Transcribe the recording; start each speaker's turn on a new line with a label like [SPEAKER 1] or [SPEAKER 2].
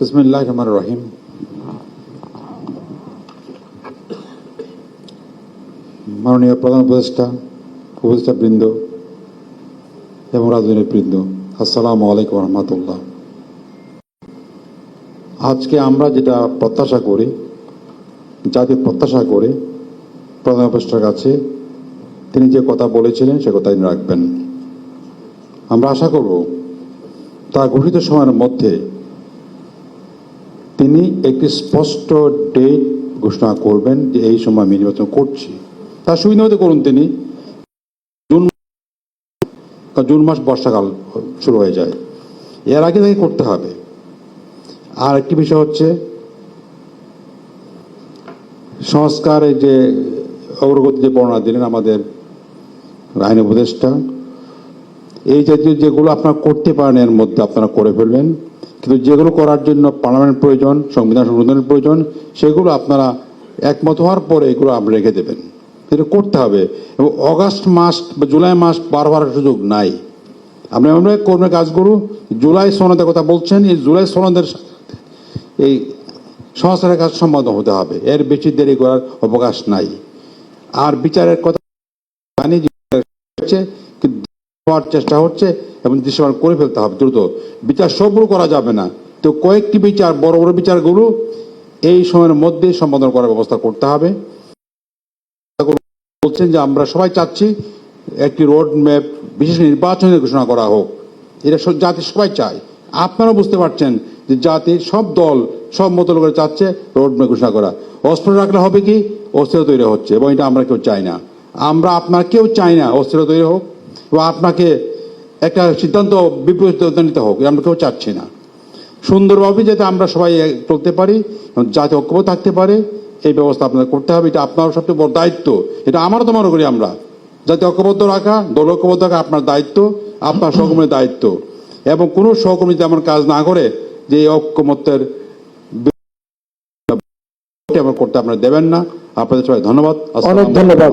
[SPEAKER 1] বিসমিল্লাহ রহমান রহিম মাননীয় প্রধান উপদেষ্টা উপদেষ্টা বৃন্দ এবং রাজনৈতিক বৃন্দ আসসালামু আলাইকুম রহমতুল্লাহ। আজকে আমরা যেটা প্রত্যাশা করি জাতি প্রত্যাশা করে, প্রধান উপদেষ্টার কাছে তিনি যে কথা বলেছিলেন, সে কথা তিনি রাখবেন। আমরা আশা করব, তার ঘোষিত সময়ের মধ্যে তিনি একটি স্পষ্ট ডেট ঘোষণা করবেন যে এই সময় আমি নির্বাচন করছি। তার সুবিধা করুন তিনি। জুন জুন মাস বর্ষাকাল শুরু হয়ে যায়। এর আগে তাকে করতে হবে। আর একটি বিষয় হচ্ছে সংস্কারের যে অগ্রগতি যে বর্ণনা দিলেন আমাদের আইন উপদেষ্টা, এই জাতীয় যেগুলো আপনারা করতে পারেন এর মধ্যে আপনারা করে ফেলবেন। কিন্তু যেগুলো করার জন্য পার্লামেন্ট প্রয়োজন, সংবিধান সংশোধনের প্রয়োজন, সেগুলো আপনারা একমত হওয়ার পরে এগুলো আপনি রেখে দেবেন। এটা করতে হবে। এবং অগাস্ট মাস বা জুলাই মাস বারবার সুযোগ নাই। আপনি আমরা কর্মের কাজগুলো জুলাই সনদের কথা বলছেন, এই জুলাই সনদের এই সংস্কারের কাজ সম্মত হতে হবে। এর বেশি দেরি করার অবকাশ নাই। আর বিচারের কথা জানি চেষ্টা হচ্ছে। এবং দৃশ্যমান করে ফেলতে হবে, দ্রুত। বিচার সবগুলো করা যাবে না। তো কয়েকটি বিচার, বড় বড় বিচারগুলো এই সময়ের মধ্যে সম্পাদন করার ব্যবস্থা করতে হবে। বলছেন যে আমরা সবাই চাচ্ছি একটি রোড ম্যাপ বিশেষ নির্বাচনের ঘোষণা করা হোক। এটা জাতি সবাই চায়। আপনারা বুঝতে পারছেন যে জাতির সব দল, সব মতো করে চাচ্ছে রোড ম্যাপ ঘোষণা করা। অস্ত্র রাখলে হবে কি? অস্থিরতা তৈরি হচ্ছে এবং এটা আমরা কেউ চাই না। আমরা আপনার কেউ চাই না অস্থিরতা তৈরি হোক। এবং আপনাকে একটা সিদ্ধান্ত বিপরীত নিতে হোক আমরা কেউ চাচ্ছি না। সুন্দরভাবে যাতে আমরা সবাই চলতে পারি যাতে ঐক্যবদ্ধ থাকতে পারে এই ব্যবস্থা আপনাদের করতে হবে এটা আপনার সবচেয়ে বড় দায়িত্ব। এটা আমারও তো মনে করি আমরা। যাতে ঐক্যবদ্ধ রাখা দল ঐক্যবদ্ধ রাখা আপনার দায়িত্ব আপনার সহকর্মীর দায়িত্ব। এবং কোনো সহকর্মী যদি আমার কাজ না করে যে এই ঐক্যমত্যের আমরা করতে আপনারা দেবেন না। আপনাদের সবাই ধন্যবাদ।
[SPEAKER 2] অনেক ধন্যবাদ